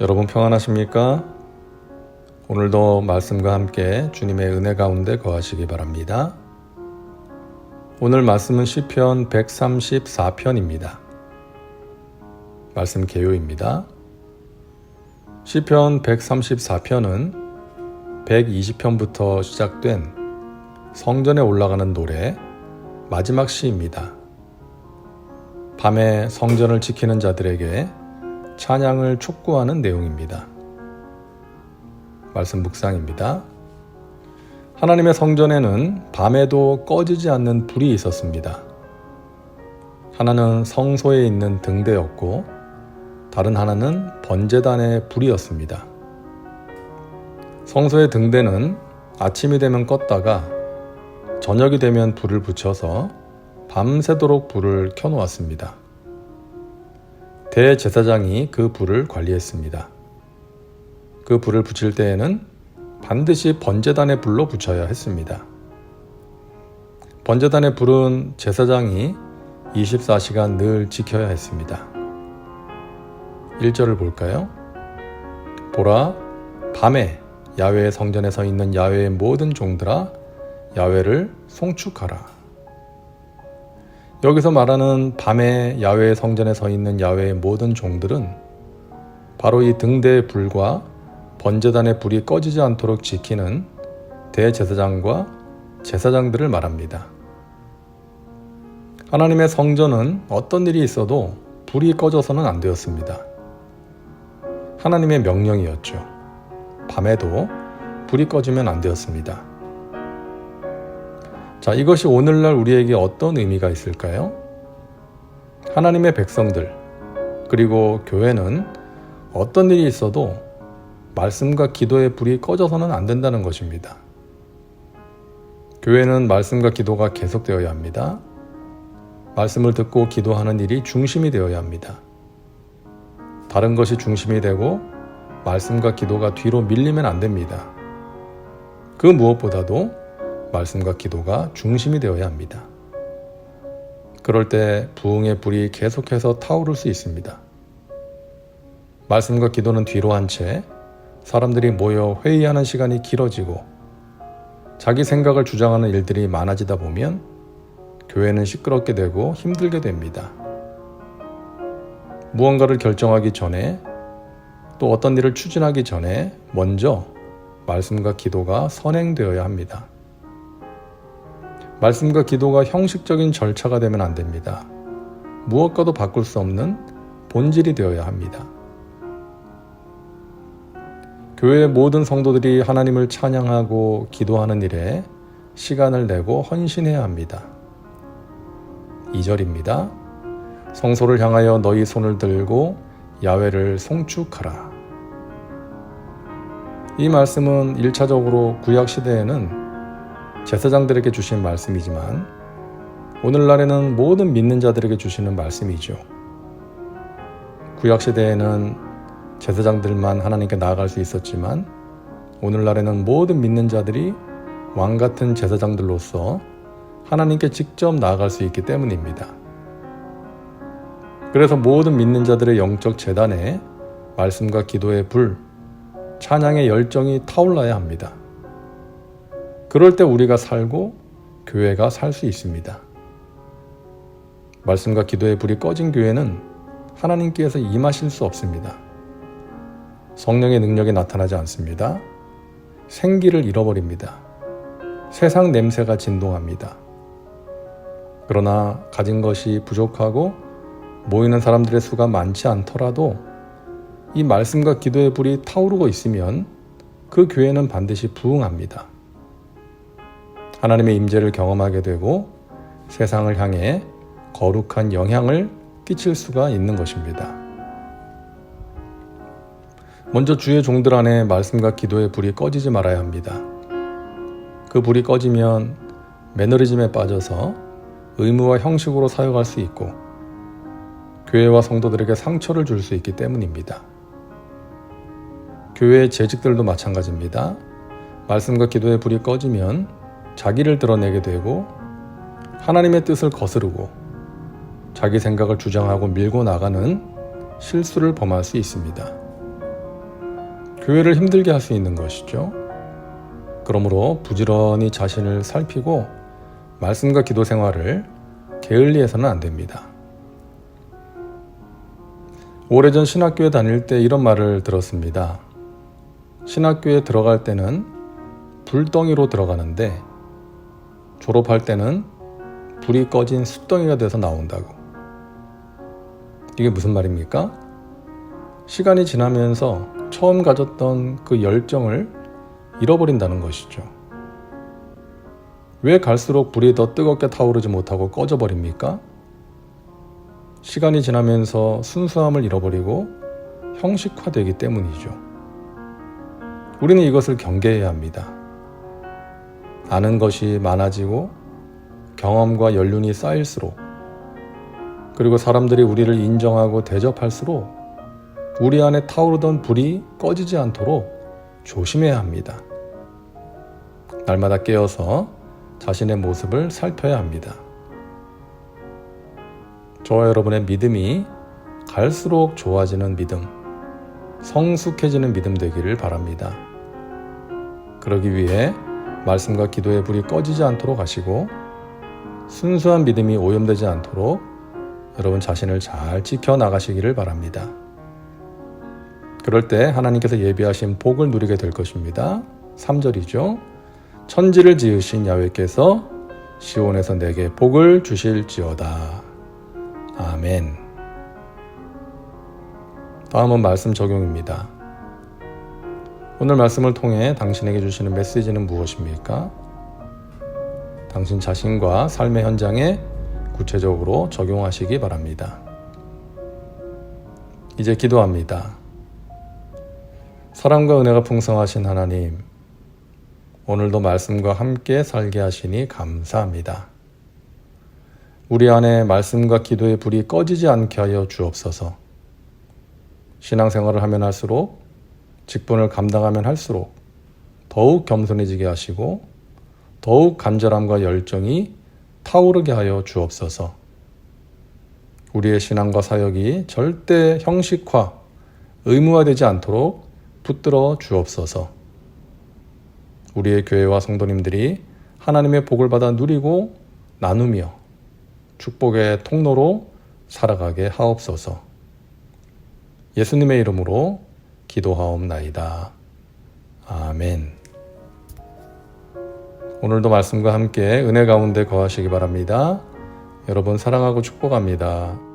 여러분 평안하십니까? 오늘도 말씀과 함께 주님의 은혜 가운데 거하시기 바랍니다. 오늘 말씀은 시편 134편입니다. 말씀 개요입니다. 시편 134편은 120편부터 시작된 성전에 올라가는 노래 마지막 시입니다. 밤에 성전을 지키는 자들에게 찬양을 촉구하는 내용입니다. 말씀 묵상입니다. 하나님의 성전에는 밤에도 꺼지지 않는 불이 있었습니다. 하나는 성소에 있는 등대였고, 다른 하나는 번제단의 불이었습니다. 성소의 등대는 아침이 되면 껐다가 저녁이 되면 불을 붙여서 밤새도록 불을 켜놓았습니다. 대제사장이 그 불을 관리했습니다. 그 불을 붙일 때에는 반드시 번제단의 불로 붙여야 했습니다. 번제단의 불은 제사장이 24시간 늘 지켜야 했습니다. 1절을 볼까요? 보라, 밤에 야외의 성전에 서 있는 야외의 모든 종들아, 야외를 송축하라. 여기서 말하는 밤에 야외 성전에 서 있는 야외의 모든 종들은 바로 이 등대의 불과 번제단의 불이 꺼지지 않도록 지키는 대제사장과 제사장들을 말합니다. 하나님의 성전은 어떤 일이 있어도 불이 꺼져서는 안 되었습니다. 하나님의 명령이었죠. 밤에도 불이 꺼지면 안 되었습니다. 자, 이것이 오늘날 우리에게 어떤 의미가 있을까요? 하나님의 백성들, 그리고 교회는 어떤 일이 있어도 말씀과 기도의 불이 꺼져서는 안 된다는 것입니다. 교회는 말씀과 기도가 계속되어야 합니다. 말씀을 듣고 기도하는 일이 중심이 되어야 합니다. 다른 것이 중심이 되고 말씀과 기도가 뒤로 밀리면 안 됩니다. 그 무엇보다도 말씀과 기도가 중심이 되어야 합니다. 그럴 때 부흥의 불이 계속해서 타오를 수 있습니다. 말씀과 기도는 뒤로 한 채 사람들이 모여 회의하는 시간이 길어지고 자기 생각을 주장하는 일들이 많아지다 보면 교회는 시끄럽게 되고 힘들게 됩니다. 무언가를 결정하기 전에 또 어떤 일을 추진하기 전에 먼저 말씀과 기도가 선행되어야 합니다. 말씀과 기도가 형식적인 절차가 되면 안 됩니다. 무엇과도 바꿀 수 없는 본질이 되어야 합니다. 교회의 모든 성도들이 하나님을 찬양하고 기도하는 일에 시간을 내고 헌신해야 합니다. 2절입니다. 성소를 향하여 너희 손을 들고 야외를 송축하라. 이 말씀은 1차적으로 구약 시대에는 제사장들에게 주신 말씀이지만 오늘날에는 모든 믿는 자들에게 주시는 말씀이죠. 구약 시대에는 제사장들만 하나님께 나아갈 수 있었지만 오늘날에는 모든 믿는 자들이 왕 같은 제사장들로서 하나님께 직접 나아갈 수 있기 때문입니다. 그래서 모든 믿는 자들의 영적 재단에 말씀과 기도의 불, 찬양의 열정이 타올라야 합니다. 그럴 때 우리가 살고 교회가 살 수 있습니다. 말씀과 기도의 불이 꺼진 교회는 하나님께서 임하실 수 없습니다. 성령의 능력이 나타나지 않습니다. 생기를 잃어버립니다. 세상 냄새가 진동합니다. 그러나 가진 것이 부족하고 모이는 사람들의 수가 많지 않더라도 이 말씀과 기도의 불이 타오르고 있으면 그 교회는 반드시 부흥합니다. 하나님의 임재를 경험하게 되고 세상을 향해 거룩한 영향을 끼칠 수가 있는 것입니다. 먼저 주의 종들 안에 말씀과 기도의 불이 꺼지지 말아야 합니다. 그 불이 꺼지면 매너리즘에 빠져서 의무와 형식으로 사용할 수 있고 교회와 성도들에게 상처를 줄 수 있기 때문입니다. 교회의 재직들도 마찬가지입니다. 말씀과 기도의 불이 꺼지면 자기를 드러내게 되고 하나님의 뜻을 거스르고 자기 생각을 주장하고 밀고 나가는 실수를 범할 수 있습니다. 교회를 힘들게 할 수 있는 것이죠. 그러므로 부지런히 자신을 살피고 말씀과 기도 생활을 게을리해서는 안 됩니다. 오래전 신학교에 다닐 때 이런 말을 들었습니다. 신학교에 들어갈 때는 불덩이로 들어가는데 졸업할 때는 불이 꺼진 숯덩이가 돼서 나온다고. 이게 무슨 말입니까? 시간이 지나면서 처음 가졌던 그 열정을 잃어버린다는 것이죠. 왜 갈수록 불이 더 뜨겁게 타오르지 못하고 꺼져버립니까? 시간이 지나면서 순수함을 잃어버리고 형식화되기 때문이죠. 우리는 이것을 경계해야 합니다. 아는 것이 많아지고 경험과 연륜이 쌓일수록 그리고 사람들이 우리를 인정하고 대접할수록 우리 안에 타오르던 불이 꺼지지 않도록 조심해야 합니다. 날마다 깨어서 자신의 모습을 살펴야 합니다. 저와 여러분의 믿음이 갈수록 좋아지는 믿음, 성숙해지는 믿음 되기를 바랍니다. 그러기 위해 말씀과 기도의 불이 꺼지지 않도록 하시고 순수한 믿음이 오염되지 않도록 여러분 자신을 잘 지켜 나가시기를 바랍니다. 그럴 때 하나님께서 예비하신 복을 누리게 될 것입니다. 3절이죠. 천지를 지으신 야훼께서 시온에서 내게 복을 주실지어다. 아멘. 다음은 말씀 적용입니다. 오늘 말씀을 통해 당신에게 주시는 메시지는 무엇입니까? 당신 자신과 삶의 현장에 구체적으로 적용하시기 바랍니다. 이제 기도합니다. 사랑과 은혜가 풍성하신 하나님, 오늘도 말씀과 함께 살게 하시니 감사합니다. 우리 안에 말씀과 기도의 불이 꺼지지 않게 하여 주옵소서. 신앙생활을 하면 할수록 직분을 감당하면 할수록 더욱 겸손해지게 하시고 더욱 간절함과 열정이 타오르게 하여 주옵소서. 우리의 신앙과 사역이 절대 형식화, 의무화되지 않도록 붙들어 주옵소서. 우리의 교회와 성도님들이 하나님의 복을 받아 누리고 나누며 축복의 통로로 살아가게 하옵소서. 예수님의 이름으로 기도하옵나이다. 아멘. 오늘도 말씀과 함께 은혜 가운데 거하시기 바랍니다. 여러분 사랑하고 축복합니다.